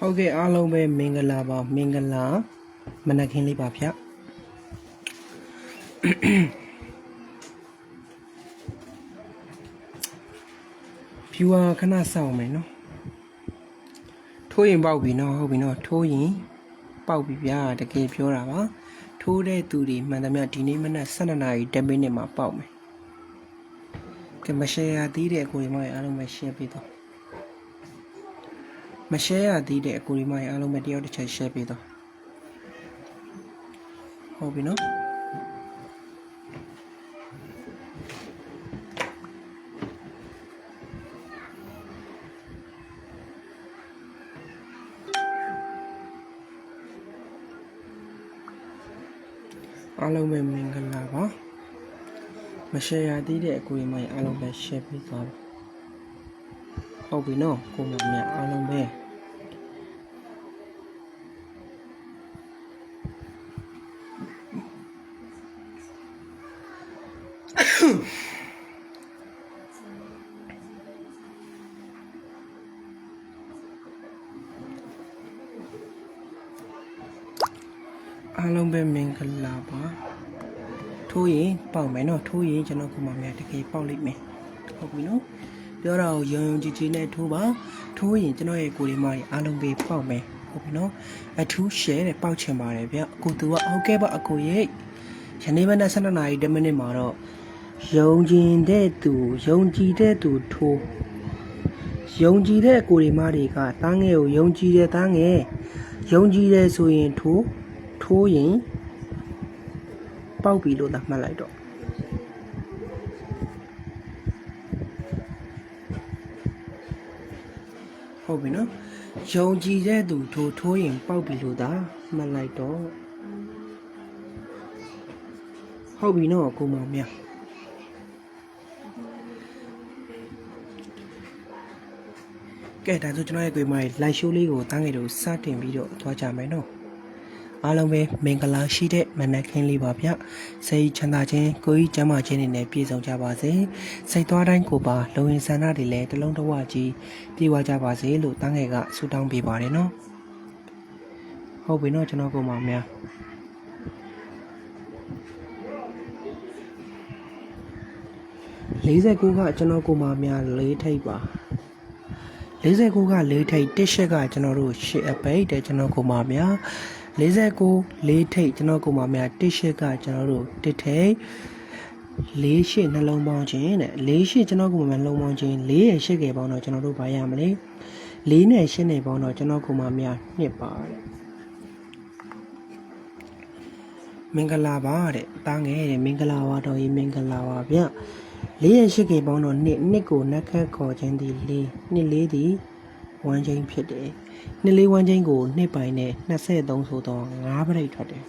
ဟုတ်ကဲ့အားလုံးပဲမင်္ဂလာပါမင်္ဂလာမနက်ခင်းလေးပါဗျဖြူဟာခဏစောင့်မယ်နော်ထိုးရင်ပေါက်ပြီနော်ဟုတ်ပြီနော်ထိုးရင်ပေါက်ပြီဗျာတကယ်ပြောတာပါထိုးတဲ့သူတွေမှန်သမျှဒီနေ့မနက်12နာရီ10မိနစ်မှာပေါက်မယ်ကဲမရှယ်ရသေးတဲ့အကိုတွေမအားလုံးပဲ share ပေးတော့ မ share ရသေးတဲ့အကိုဒီမကြီးအားလုံးပဲတယောက်တစ်ချက် share ပေးတော့ဟုတ်ပြီနော်အားလုံးပဲမင်္ဂလာပါမ share ရသေးတဲ့အကိုဒီမကြီးအားလုံးပဲ share ပေးသွားပါ ဟုတ်ပြီနော်ကိုမမြတ်အားလုံးပဲအားလုံးပဲမင်္ဂလာပါထိုးရင်ပေါက်မယ်နော်ထိုးရင်ကျွန်တော်ကမှများတကယ်ပေါက်လိမ့်မယ်ဟုတ်ပြီနော် ပြောတာကိုယုံယုံကြည်ကြည်နဲ့ထိုးပါထိုးရင်ကျွန်တော်ရဲ့ကိုယ်လေးမကြီးအားလုံးပဲပေါက်မယ်ဟုတ်ပြီနော်အထူး share တဲ့ပေါက်ချင်ပါတယ်ဗျအကိုသူကဟုတ်ကဲ့ပါအကိုရဲ့ယနေ့မနက်7:00နာရီ10မိနစ်မှာတော့ယုံကြည်တဲ့သူယုံကြည်တဲ့သူထိုးယုံကြည်တဲ့ကိုယ်လေးမတွေကတန်းငယ်ကိုယုံကြည်တဲ့တန်းငယ်ယုံကြည်တယ်ဆိုရင်ထိုးထိုးရင်ပေါက်ပြီလို့သာမှတ်လိုက်တော့ ဟုတ်ပြီနော်ယုံကြည်တဲ့သူထိုးထိုးရင်ပေါက်ပြီလို့သာမှတ်လိုက်တော့ဟုတ်ပြီနော်ကိုမောင်မြကဲဒါဆိုကျွန်တော်ရဲ့ကိုယ်မလေး live show လေးကိုတန်းငယ်တို့စတင်ပြီးတော့သွားကြမယ်နော် အားလုံးပဲမင်္ဂလာရှိတဲ့မနက်ခင်းလေးပါဗျစိတ်ချမ်းသာခြင်းကိုယ်ကြီးကျန်းမာခြင်းတွေနဲ့ပြည့်စုံကြပါစေစိတ်သွားတိုင်းကိုပါလုံရင်ဆန္ဒတွေလည်းတစ်လုံးတစ်ဝကြီးပြည့်ဝကြပါစေလို့တန်းငယ်ကဆုတောင်းပေးပါတယ်နော်ဟုတ်ပြီနော်ကျွန်တော်ကိုမများ49ကကျွန်တော်ကိုမများလေးထိပ်ပါ49ကလေးထိပ်တစ်ရှက်ကကျွန်တော်တို့ရှစ်အပိတ်တဲ့ကျွန်တော်ကိုမများ 49လေးထိပ်ကျွန်တော်ကိုမများတစ်ရှက်ကကျွန်တော်တို့တစ်ထိပ်လေးရှစ်နှလုံးပေါင်းခြင်းတဲ့လေးရှစ်ကျွန်တော်ကိုမများလုံးပေါင်းခြင်းလေးရရှစ်ကေပေါင်းတော့ကျွန်တော်တို့ဘာရမလဲလေးနဲ့ရှစ်နဲ့ပေါင်းတော့ကျွန်တော်ကိုမများနှစ်ပါတဲ့မင်္ဂလာပါတဲ့တားငယ်တဲ့မင်္ဂလာပါတော်ကြီးမင်္ဂလာပါဗျလေးရရှိကေပေါင်းတော့နှစ်နှစ်ကိုနှက်ခတ်ခေါ်ခြင်းသည်လေးနှစ်လေးသည်ဝမ်းချင်းဖြစ်တယ် နှစ်လေးဝမ်းချင်းကိုနှစ်ပိုင်နဲ့23ဆိုတော့9ပရိတ်ထွက်တယ်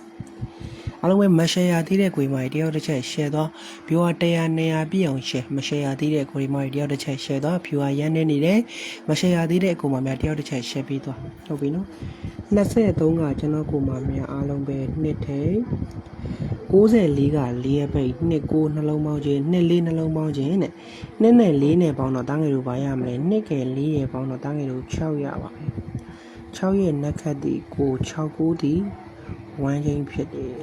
အားလုံးပဲမရှယ်ယာသေးတဲ့ကိုယ်မကြီးတယောက်တစ်ချက် share သွားဘီဝါ100 200ပြည့်အောင် share မရှယ်ယာသေးတဲ့ကိုယ်မကြီးတယောက်တစ်ချက် share သွားဘီဝါရန်နေနေတယ်မရှယ်ယာသေးတဲ့ကိုယ်မများတယောက်တစ်ချက် share ပြီးသွားဟုတ်ပြီနော်23ကကျွန်တော်ကိုယ်မများအားလုံးပဲနှစ်ထိပ်94က4ရပိတ်2 9နှလုံးပေါင်းခြင်း2 4နှလုံးပေါင်းခြင်းနဲ့2နဲ့4နဲ့ပေါင်းတော့တန်းငယ်တို့ပါရမလဲ2က4ရပေါင်းတော့တန်းငယ်တို့6ရပါမယ် 6ရဲ့နက်ခတ်ဒီကို6 9ဒီဝမ်းချင်းဖြစ်တယ်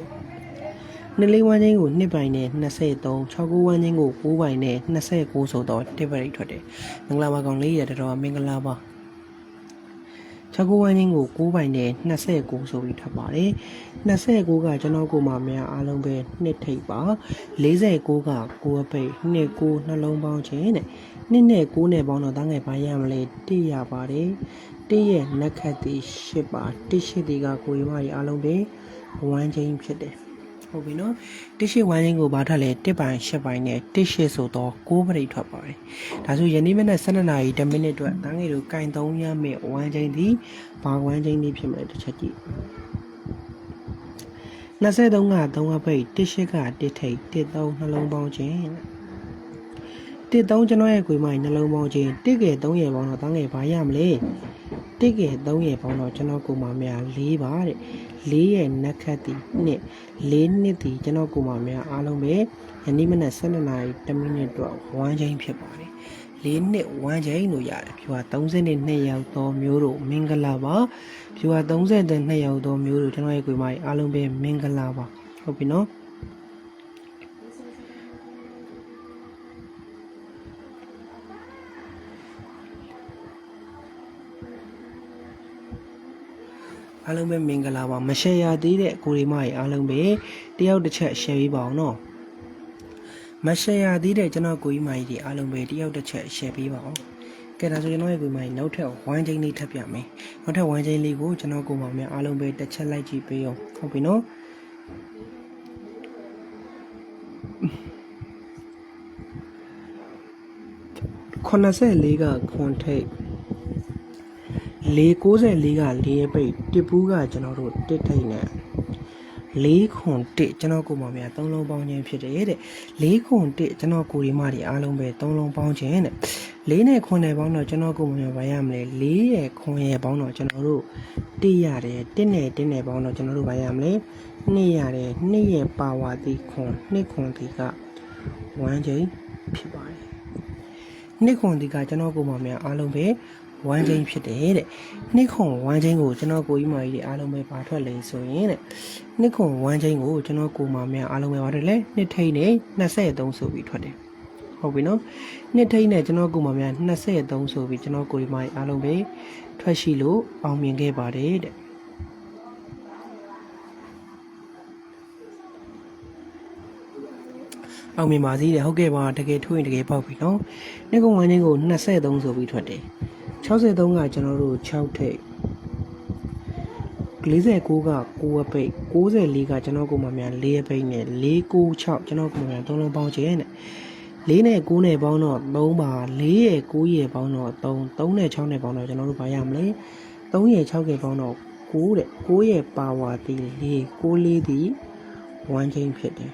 နှစ်လေးဝမ်းချင်းကိုနှစ်ပိုင်နဲ့23 69ဝမ်းချင်းကို9ပိုင်နဲ့29ဆိုတော့တစ်ပရိတ်ထွက်တယ်မင်္ဂလာပါကောင်လေးရတော်မင်္ဂလာပါ 69ဝမ်းချင်းကို9ပိုင်နဲ့29ဆိုပြီးထပ်ပါတယ်29ကကျွန်တော်ကိုမှများအားလုံးပဲနှစ်ထိပ်ပါ49က9အပိတ်2 9နှလုံးပေါင်းခြင်းနဲ့နှစ်နဲ့9နဲ့ပေါင်းတော့တန်းငယ်ပါရမလဲ1ရပါတယ်1ရဲ့နက်ခတ်တီ10ပါ1ရှိတီကကိုရီမကြီးအားလုံးပဲဝမ်းချင်းဖြစ်တယ် ဟုတ်ပြီနော်တစ်ရှိဝိုင်းချင်းကိုဘာထက်လဲတစ်ပိုင်ရှစ်ပိုင်နဲ့တစ်ရှိဆိုတော့6ပရိတ်ထွက်ပါတယ်ဒါဆိုယနေ့မနက်12နာရီ10မိနစ်အတွက်တန်းငယ်တို့ကင်3ရမယ့်ဝိုင်းချင်းဒီဘာဝိုင်းချင်းလေးဖြစ်မလဲတစ်ချက်ကြည့်23က3အပိတ်တစ်ရှိကတစ်ထိတ်တစ်3နှလုံးပေါင်းခြင်းတစ်3ကျွန်တော်ရဲ့ကိုယ်မိုင်းနှလုံးပေါင်းခြင်းတစ်ကဲ3ရေပေါင်းတော့တန်းငယ်ဘာရမလဲတစ်ကဲ3ရေပေါင်းတော့ကျွန်တော်ကိုယ်မများ4ပါတဲ့ 4ရဲ့နက်ခတ်တီနှစ်4နှစ်တီကျွန်တော်ကိုယ်မများအားလုံးပဲယနေ့မနက်12နာရီ10မိနစ်တော့ဝမ်းချင်းဖြစ်ပါတယ်၄နှစ်ဝမ်းချိန်လို့ရတယ်ဖြူဟာ32ရောက်သောမျိုးတို့မင်္ဂလာပါဖြူဟာ32ရောက်သောမျိုးတို့ကျွန်တော်ရဲ့ကိုယ်မကြီးအားလုံးပဲမင်္ဂလာပါဟုတ်ပြီနော် အားလုံးပဲမင်္ဂလာပါမရှယ်ရသေးတဲ့ကိုရီမကြီးအားလုံးပဲတယောက်တစ်ချက် share ပေးပါအောင်နော်မရှယ်ရသေးတဲ့ကျွန်တော်ကိုကြီးမကြီးတွေအားလုံးပဲတယောက်တစ်ချက် share ပေးပါအောင်ကဲဒါဆိုကျွန်တော်ရဲ့ကိုကြီးမကြီးနောက်ထပ်ဝိုင်းချင်းလေးထပ်ပြမယ်နောက်ထပ်ဝိုင်းချင်းလေးကိုကျွန်တော်ကိုမောင်များအားလုံးပဲတစ်ချက်လိုက်ကြည့်ပေးအောင်ဟုတ်ပြီနော်84ကခွန်ထိတ် 494က4ပိတ်တစ်ပူးကကျွန်တော်တို့တစ်ထိတ်နဲ့4ခွန်တစ်ကျွန်တော်ကိုမောင်များသုံးလုံးပေါင်းခြင်းဖြစ်တယ်တဲ့4ခွန်တစ်ကျွန်တော်ကိုရီမတွေအားလုံးပဲသုံးလုံးပေါင်းခြင်းတဲ့4နဲ့ခွန်နဲ့ပေါင်းတော့ကျွန်တော်ကိုမောင်များဘာရမလဲ4ရဲ့ခွန်ရဲ့ပေါင်းတော့ကျွန်တော်တို့တစ်ရတယ်တစ်နဲ့တစ်နဲ့ပေါင်းတော့ကျွန်တော်တို့ဘာရမလဲ2ရတယ်2ရဲ့ပါဝါတိခွန်2ခွန်တိက1ချိန်ဖြစ်ပါတယ်နှစ်ခွန်ဒီကကျွန်တော်ကိုမောင်များအားလုံးပဲ ဝမ်းချင်းဖြစ်တယ်တဲ့နှစ်ခွန်ဝမ်းချင်းကိုကျွန်တော်ကိုကြီးမကြီးတွေအားလုံးပဲပါထွက်လဲဆိုရင်တဲ့နှစ်ခွန်ဝမ်းချင်းကိုကျွန်တော်ကိုမောင်များအားလုံးပဲပါတယ်လေနှစ်ထိန်နဲ့23ဆိုပြီးထွက်တယ်ဟုတ်ပြီနော်နှစ်ထိန်နဲ့ကျွန်တော်ကိုမောင်များ23ဆိုပြီးကျွန်တော်ကိုကြီးမကြီးအားလုံးပဲထွက်ရှိလို့အောင်မြင်ခဲ့ပါတယ်တဲ့အောင်မြင်ပါစေတဲ့ဟုတ်ကဲ့ပါတကယ်ထွင်တကယ်ပေါက်ပြီနော်နှစ်ကုန်းဝမ်းချင်းကို23ဆိုပြီးထွက်တယ် 63ကကျွန်တော်တို့6ထိပ်49က9အပိတ်94ကကျွန်တော်ကိုမှများ4အပိတ်နဲ့496ကျွန်တော်ကိုမှများ3လုံးပေါင်းခြင်းနဲ့4နဲ့9နဲ့ပေါင်းတော့3ပါ4ရဲ့9ရဲ့ပေါင်းတော့3 3နဲ့6နဲ့ပေါင်းတော့ကျွန်တော်တို့ဘာရမလဲ3ရဲ့6ရဲ့ပေါင်းတော့9တဲ့9ရဲ့ပါဝါတီ4 9လေးဒီ1ချင်းဖြစ်တယ်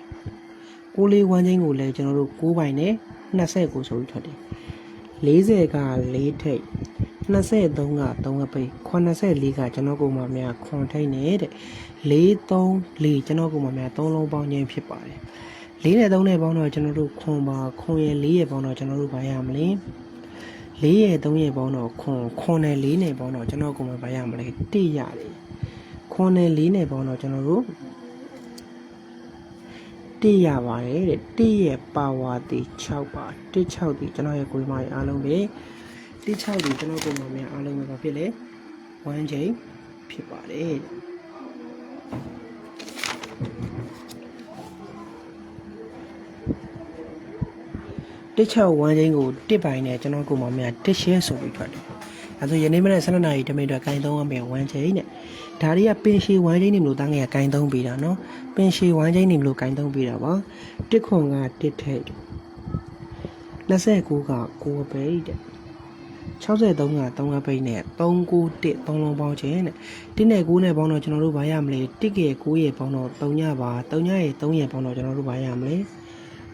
ကိုလေးဝမ်းချင်းကိုလည်းကျွန်တော်တို့6ပိုင်နဲ့20ကိုဆိုပြီးထွက်တယ်40က4ထိပ် 23က3အပိတ်84ကကျွန်တော်ကိုမှများခွန်ထိပ်နေတဲ့434ကျွန်တော်ကိုမှများ3လုံးပေါင်းခြင်းဖြစ်ပါတယ်4နဲ့3နဲ့ပေါင်းတော့ကျွန်တော်တို့ခွန်ပါခွန်ရဲ့4ရဲ့ပေါင်းတော့ကျွန်တော်တို့ဘာရမလဲ4ရဲ့3ရဲ့ပေါင်းတော့ခွန်ခွန်နဲ့4နဲ့ပေါင်းတော့ကျွန်တော်ကိုမှဘာရမလဲ1ရတယ်ခွန်နဲ့4နဲ့ပေါင်းတော့ကျွန်တော်တို့တိရပါတယ်တဲ့တိရဲ့ပါဝါတီ6ပါတစ်6တီကျွန်တော်ရဲ့ကိုယ်မကြီးအားလုံးပဲ တစ်6တီကျွန်တော်ကိုယ်မများအားလုံးပဲဘာဖြစ်လဲ1ချိန်ဖြစ်ပါတယ်တစ်6 1ချိန်ကိုတစ်ပိုင်နဲ့ကျွန်တော်ကိုယ်မများတစ်ရှဲဆိုပြီးထွက်တယ်အဲဆိုယနေ့မနေ့12နာရီတမိနစ်အတွက်ကင်သုံးရမယ်1ချိန်နဲ့ဒါတွေကပင်ရှည်ဝိုင်းချင်းနေမလို့တန်းငယ်ကင်သုံးပေးတာနော်ပင်ရှည်ဝိုင်းချင်းနေမလို့ကင်သုံးပေးတာပါတစ်ခွန်ကတစ်ထိတ်29က9ပိတ်တဲ့ 63က3ပိတ်နဲ့391 3လုံးပေါင်းခြင်းတဲ့တစ်နဲ့9နဲ့ပေါင်းတော့ကျွန်တော်တို့ဘာရမလဲတစ်ကရဲ့9ရဲ့ပေါင်းတော့3ညပါ3ညရဲ့3ရဲ့ပေါင်းတော့ကျွန်တော်တို့ဘာရမလဲ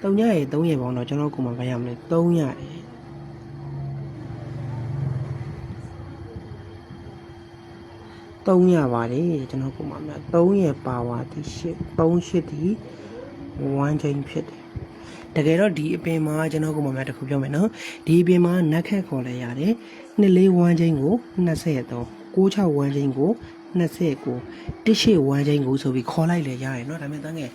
3ညရဲ့3ရဲ့ပေါင်းတော့ကျွန်တော်ကိုမှဘာရမလဲ3ညရဲ့3ရပါတယ်ကျွန်တော်ပုံမှာများ3ရဲ့ပါဝါဒီ8 3 8ဒီ1 chain ဖြစ်တယ် တကယ်တော့ဒီအပင်မှာကျွန်တော်ကမှများတစ်ခုပြောမယ်နော်ဒီအပင်မှာနက်ခက်ခေါ်လဲရတယ်နှစ်လေး1 chain ကို23 96 1 chain ကို29တစ်ရှိ1 chain ကိုဆိုပြီးခေါ်လိုက်လဲရတယ်เนาะဒါပေမဲ့တန်းငယ်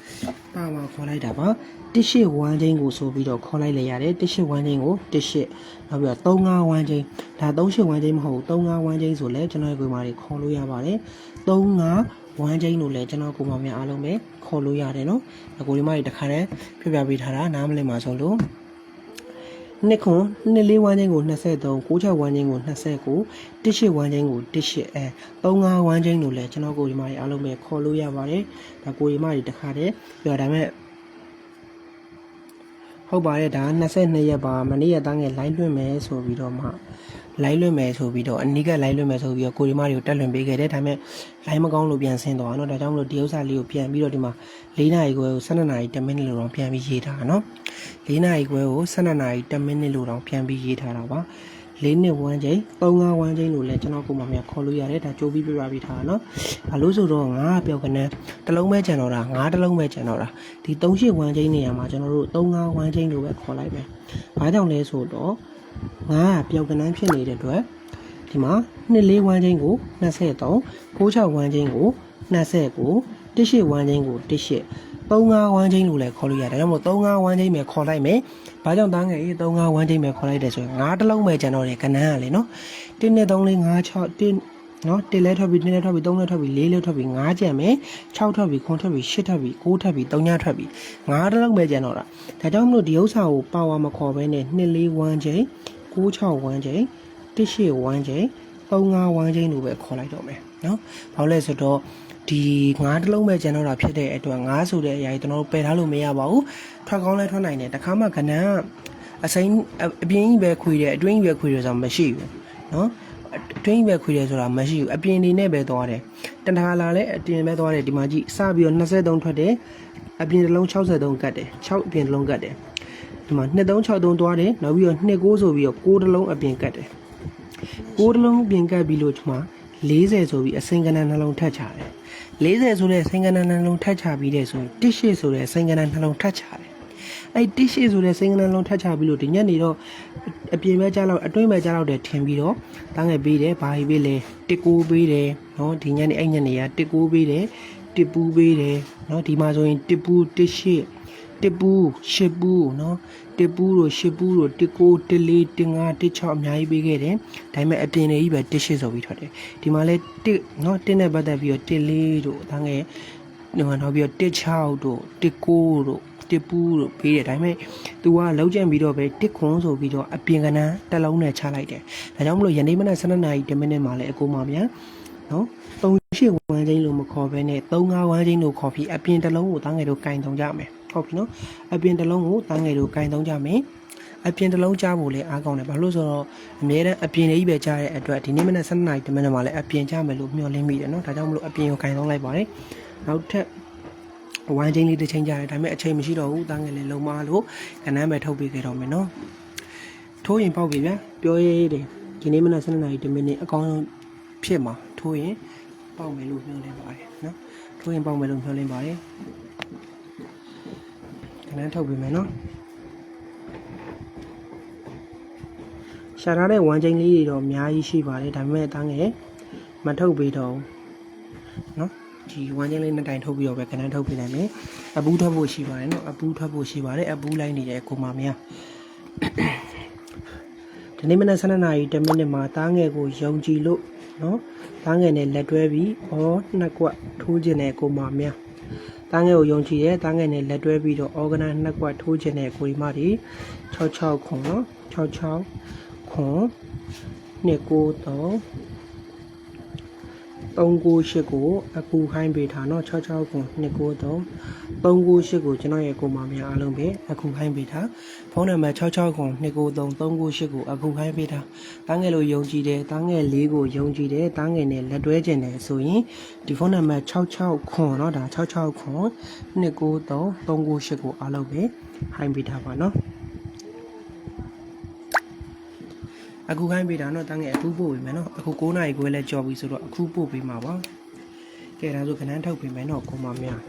ပါဝါခေါ်လိုက်တာပါတစ်ရှိ1 chain ကိုဆိုပြီးတော့ခေါ်လိုက်လဲရတယ်တစ်ရှိ1 chain ကိုတစ်ရှိနောက်ပြီးတော့35 1 chain ဒါ38 1 chain မဟုတ်ဘူး35 1 chain ဆိုလဲကျွန်တော်ရဲ့ကိုယ်မှာတွေခေါ်လို့ရပါတယ်35 ဝမ်းချင်းလို့လည်းကျွန်တော်ကိုမများအားလုံးပဲခေါ်လို့ရတယ်နော်အကိုဒီမကြီးတခါတည်းပြပြပေးထားတာနားမလည်ပါဆုံးလို့နှစ်ခွန်နှစ်လေးဝမ်းချင်းကို23 96ဝမ်းချင်းကို29 18ဝမ်းချင်းကို18အဲ35ဝမ်းချင်းလို့လည်းကျွန်တော်ကိုဒီမကြီးအားလုံးပဲခေါ်လို့ရပါတယ်ဒါကိုဒီမကြီးတခါတည်းပြောဒါမဲ့ ဟုတ်ပါတယ်ဒါ22ရက်ပါမနေ့ရက်သားငယ် line လွှင့်မယ်ဆိုပြီးတော့မှ line လွှင့်မယ်ဆိုပြီးတော့အနီးက line လွှင့်မယ်ဆိုပြီးတော့ကိုဒီမတွေကိုတက်လွှင့်ပေးခဲ့တယ်ဒါပေမဲ့ line မကောင်းလို့ပြန်ဆင်းသွားတော့ဒါကြောင့်မလို့ဒီဥစ္စာလေးကိုပြန်ပြီးတော့ဒီမှာ၄နာရီခွဲကို12နာရီ10မိနစ်လို့တော့ပြန်ပြီးရေးထားတာနော်၄နာရီခွဲကို12နာရီ10မိနစ်လို့တော့ပြန်ပြီးရေးထားတာပါ ၄နှစ်ဝမ်းချိန်၃၅ဝမ်းချိန်လို့လည်းကျွန်တော်ကိုမမခေါ်လို့ရတယ်ဒါကြိုးပြီးပြပါပြီးထားတာနော်ဘာလို့ဆိုတော့ငါပျောက်ကနန်းတစ်လုံးပဲကျန်တော့တာငါတစ်လုံးပဲကျန်တော့တာဒီ၃၈ဝမ်းချိန်နေရာမှာကျွန်တော်တို့၃၅ဝမ်းချိန်လို့ပဲခေါ်လိုက်မယ်ဘာကြောင့်လဲဆိုတော့ငါပျောက်ကနန်းဖြစ်နေတဲ့အတွက်ဒီမှာ2 4ဝမ်းချင်းကို23 96ဝမ်းချင်းကို29 18ဝမ်းချင်းကို18 35ဝမ်းချင်းလို့လည်းခေါ်လို့ရတယ်ဒါကြောင့်မို့35ဝမ်းချင်းပဲခေါ်လိုက်မယ်။ဘာကြောင့်သားငယ်အေး35ဝမ်းချင်းပဲခေါ်လိုက်တယ်ဆိုရင်9တစ်လုံးပဲကျန်တော့တယ်ကနန်းကလေနော်1 2 3 4 5 6 1နော်1လဲထွက်ပြီး2လဲထွက်ပြီး3လဲထွက်ပြီး4လဲထွက်ပြီး5ကျန်မယ်6ထွက်ပြီး9ထွက်ပြီး8ထွက်ပြီး9ထွက်ပြီး3ညထွက်ပြီး5တစ်လုံးပဲကျန်တော့တာဒါကြောင့်မလို့ဒီဥစ္စာကိုပါဝါမခေါ်ဘဲနဲ့2 4ဝမ်းချင်း9 6ဝမ်းချင်း1 8ဝမ်းချင်း3 5ဝမ်းချင်းလို့ပဲခေါ်လိုက်တော့မယ်နော်ဘာလို့လဲဆိုတော့ ဒီငါးတစ်လုံးပဲကျန်တော့တာဖြစ်တဲ့အတွက်ငါးဆိုတဲ့အရာကြီးကျွန်တော်တို့ပယ်ထားလို့မရပါဘူးထွက်ကောင်းလဲထွက်နိုင်တယ်တခါမှကဏ္ဍအစိမ်းအပြင်းကြီးပဲခွေတယ်အတွင်းကြီးပဲခွေတယ်ဆိုတာမရှိဘူးနော်အတွင်းကြီးပဲခွေတယ်ဆိုတာမရှိဘူးအပြင်နေနဲ့ပဲသွားတယ်တဏှာလာလဲအပြင်ပဲသွားတယ်ဒီမှာကြည့်စပြီးတော့23ထွက်တယ်အပြင်တစ်လုံး63ကတ်တယ်6အပြင်တစ်လုံးကတ်တယ်ဒီမှာ2363သွားတယ်နောက်ပြီးတော့29ဆိုပြီးတော့6တစ်လုံးအပြင်ကတ်တယ်6တစ်လုံးအပြင်ကတ်ပြီးလို့ဒီမှာ40ဆိုပြီးအစိမ်းကဏ္ဍနှလုံးထပ်ချတယ် 40ဆိုတဲ့စိန်ကဏ္ဍနှလုံးထပ်ချပြီးတဲ့ဆိုရင်18ဆိုတဲ့စိန်ကဏ္ဍနှလုံးထပ်ချတယ်အဲ့18ဆိုတဲ့စိန်ကဏ္ဍနှလုံးထပ်ချပြီးလို့ဒီညနေတော့အပြင်ပဲကြားလောက်အတွင်းပဲကြားလောက်တယ်ထင်ပြီးတော့တန်းငယ်ပေးတယ်ဘာကြီးပေးလဲတစ်ကိုပေးတယ်နော်ဒီညနေအဲ့ညနေကတစ်ကိုပေးတယ်တစ်ပူးပေးတယ်နော်ဒီမှာဆိုရင်တစ်ပူးတစ်ရှိ တစ်ပူးရှစ်ပူးနော်တစ်ပူးတို့ရှစ်ပူးတို့တစ်ကိုတစ်လေးတစ်ငါးတစ်ချောက်အများကြီးပေးခဲ့တယ်ဒါပေမဲ့အပြင်တွေကြီးပဲတစ်ရှိဆိုပြီးထွက်တယ်ဒီမှာလဲတစ်နော်တစ်နဲ့ပတ်သက်ပြီးတော့တစ်လေးတို့တန်းငယ်ဒီမှာနောက်ပြီးတော့တစ်ချောက်တို့တစ်ကိုတို့တစ်ပူးတို့ပေးတယ်ဒါပေမဲ့ तू ကလောက်ကျန်ပြီးတော့ပဲတစ်ခွန်ဆိုပြီးတော့အပြင်ကနန်းတစ်လုံးနဲ့ချလိုက်တယ်ဒါကြောင့်မလို့ယနေ့မနက်7:00နာရီ10မိနစ်မှာလဲအကူမမြန်နော်3ရှိဝမ်းချင်းလို့မခေါ်ဘဲနဲ့3-5ဝမ်းချင်းလို့ခေါ်ပြီးအပြင်တစ်လုံးကိုသားငယ်တို့ကင်တုံကြမယ် ဟုတ်ပြီနော်အပြင်တစ်လုံးကိုသားငယ်တို့ကင်တုံကြမယ်အပြင်တစ်လုံးကြားဖို့လဲအားကောင်းတယ်ဘာလို့ဆိုတော့အများတန်းအပြင်လေးပဲကြားတဲ့အတွက်ဒီနေ့မနက်7:00နာရီ10မိနစ်မှာလဲအပြင်ကြားမယ်လို့မျှော်လင့်မိတယ်နော်ဒါကြောင့်မလို့အပြင်ကိုကင်တုံလိုက်ပါတယ်နောက်ထပ်ဝိုင်းချင်းလေးတစ်ချိန်ကြာတယ်ဒါပေမဲ့အချိန်မရှိတော့ဘူးတားငယ်လေးလုံမလို့ကနန်းပဲထုတ်ပေးခဲ့တော့မယ်နော်ထိုးရင်ပေါက်ပြီဗျာပြောရဲတယ်ဒီနေ့မနက်7:00နာရီ10မိနစ်အကောင်းဆုံးဖြစ်မှာထိုးရင်ပေါက်မယ်လို့ပြောနေပါတယ်နော်ထိုးရင်ပေါက်မယ်လို့ပြောနေပါတယ် ကနန်းထုတ်ပေးမယ်နော်ရှာထားတဲ့ဝမ်းချင်းလေးတွေတော့အများကြီးရှိပါတယ်ဒါပေမဲ့တားငယ်မထုတ်ပေးတော့ဘူးနော်ဒီဝမ်းချင်းလေးနှစ်တိုင်ထုတ်ပြီးတော့ပဲကနန်းထုတ်ပေးနိုင်မယ်အပူးထွက်ဖို့ရှိပါတယ်နော်အပူးထွက်ဖို့ရှိပါတယ်အပူးလိုက်နေတဲ့ကိုမမများဒီနေ့မနက်7:00နာရီ10မိနစ်မှာတားငယ်ကိုယုံကြည်လို့နော်တားငယ်နဲ့လက်တွဲပြီးဩနှစ်ကွက်ထိုးခြင်းတဲ့ကိုမများ တားငယ်ကိုယုံကြည်ရဲတားငယ်နဲ့လက်တွဲပြီးတော့ organize နှစ်ကွက်ထိုးခြင်းတဲ့ကိုဒီမတွေ66ခွန်နော်66ခွန်293 398ကိုအကူခိုင်းပေးထားเนาะ66ကို293 398ကိုကျွန်တော်ရဲ့ကိုမများအားလုံးပဲအခုခိုင်းပေးထားဖုန်းနံပါတ်66ကို293 398ကိုအခုခိုင်းပေးထားတားငယ်လို့ယုံကြည်တယ်တားငယ်လေးကိုယုံကြည်တယ်တားငယ်နဲ့လက်တွဲကျင်တယ်ဆိုရင်ဒီဖုန်းနံပါတ်66ခွန်เนาะဒါ66ခွန်293 398ကိုအားလုံးပဲခိုင်းပေးထားပါเนาะ အခုခိုင်းပေးတာနော်တန်းငယ်အခုပို့ပေးမယ်နော်အခု9နာရီခွဲလဲကြော်ပြီဆိုတော့အခုပို့ပေးမှာပါကဲဒါဆိုခဏထောက်ပေးမယ်နော်ကိုမမများ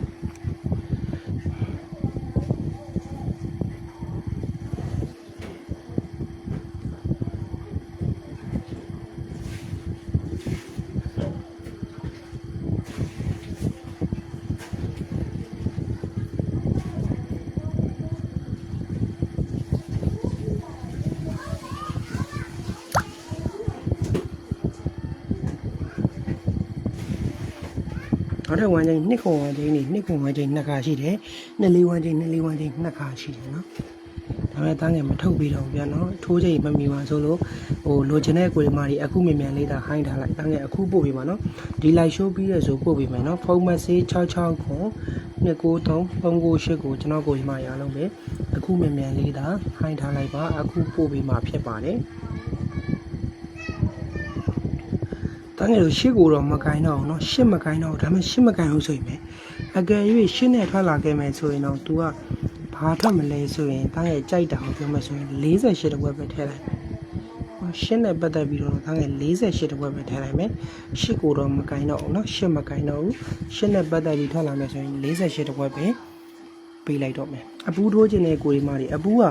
ထပ်ဝမ်းချိန်နှစ်ခုဝမ်းချိန်နေနှစ်ခုဝမ်းချိန်နှစ်ခါရှိတယ်နှစ်လေးဝမ်းချိန်နှစ်လေးဝမ်းချိန်နှစ်ခါရှိတယ်နော်ဒါပေမဲ့တန်းငယ်မထုတ်ပြီးတော့ဗျာနော်ထိုးချိန်မမီပါဆိုလို့ဟိုလိုချင်တဲ့ကိုယ်မကြီးအခုမြန်မြန်လေးသာဟိုင်းထားလိုက်တန်းငယ်အခုပို့ပေးပါနော်ဒီလိုက်ရှိုးပြီးရဆိုပို့ပေးမယ်နော်ဖုန်းမက်ဆေ့66ကို2933989ကိုကျွန်တော်ကိုယ်မကြီးအားလုံးပဲအခုမြန်မြန်လေးသာဟိုင်းထားလိုက်ပါအခုပို့ပေးမှာဖြစ်ပါတယ် တန်းငယ်တို့ရှစ်ကိုတော့မကင်တော့ဘူးเนาะရှစ်မကင်တော့ဘူးဒါပေမဲ့ရှစ်မကင်ဘူးဆိုရင်ပဲအကယ်၍ရှစ်နဲ့ထွက်လာခဲ့မယ်ဆိုရင်တော့ तू ကဘာထွက်မလဲဆိုရင်တန်းငယ်ကြိုက်တာကိုပြောမယ်ဆိုရင်48တဝက်ပဲထည့်လိုက်ဟောရှစ်နဲ့ပတ်သက်ပြီးတော့တန်းငယ်48တဝက်ပဲထည့်လိုက်မယ်ရှစ်ကိုတော့မကင်တော့ဘူးเนาะရှစ်မကင်တော့ဘူးရှစ်နဲ့ပတ်သက်ပြီးထွက်လာမယ်ဆိုရင်48တဝက်ပဲပေးလိုက်တော့မယ်အပူးထိုးခြင်းတဲ့ကိုရီမတွေအပူးက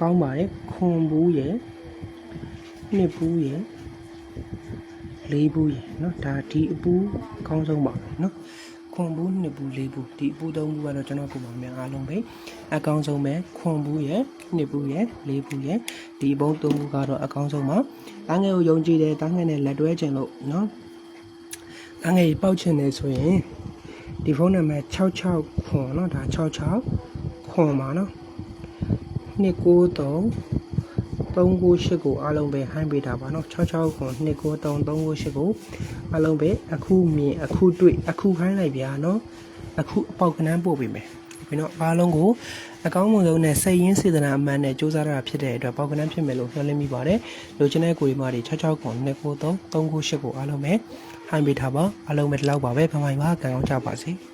ကောင်းပါတယ်ခွန်ဘူးရယ် နှစ်ဘူးရယ် လေးဘူးရယ်เนาะဒါဒီအပူအကောင်းဆုံးပါပဲเนาะခွန်ဘူးနှစ်ဘူးလေးဘူးဒီအပူသုံးဘူးကတော့ကျွန်တော်ကိုယ်ပါမြန်အားလုံးပဲအကောင်းဆုံးပဲခွန်ဘူးရယ်နှစ်ဘူးရယ်လေးဘူးရယ်ဒီဘုံသုံးဘူးကတော့အကောင်းဆုံးပါတားငယ်ကိုယုံကြည်တယ်တားငယ်နဲ့လက်တွဲခြင်းလို့เนาะတားငယ်ကြီးပေါက်ချင်တယ်ဆိုရင်ဒီဖုန်းနံပါတ်66ခွန်เนาะဒါ66ခွန်ပါเนาะ293 398ကိုအားလုံးပဲဟိုင်းပေးတာပါเนาะ66ခွန်293 398ကိုအားလုံးပဲအခုမြင်အခုတွေ့အခုဟိုင်းလိုက်ဗျာเนาะအခုအပေါက်ကနန်းပို့ပေးမယ်ပြီးတော့အားလုံးကိုအကောင်းဆုံးနဲ့စိတ်ရင်းစေတနာအမှန်နဲ့စူးစမ်းရတာဖြစ်တဲ့အတွက်ပေါက်ကနန်းဖြစ်မယ်လို့မျှော်လင့်မိပါတယ်လိုချင်တဲ့ကိုဒီမာတွေ66ခွန်293 398ကိုအားလုံးပဲဟိုင်းပေးထားပါအားလုံးပဲဒီလောက်ပါပဲဖမိုင်ပါကံကောင်းကြပါစေ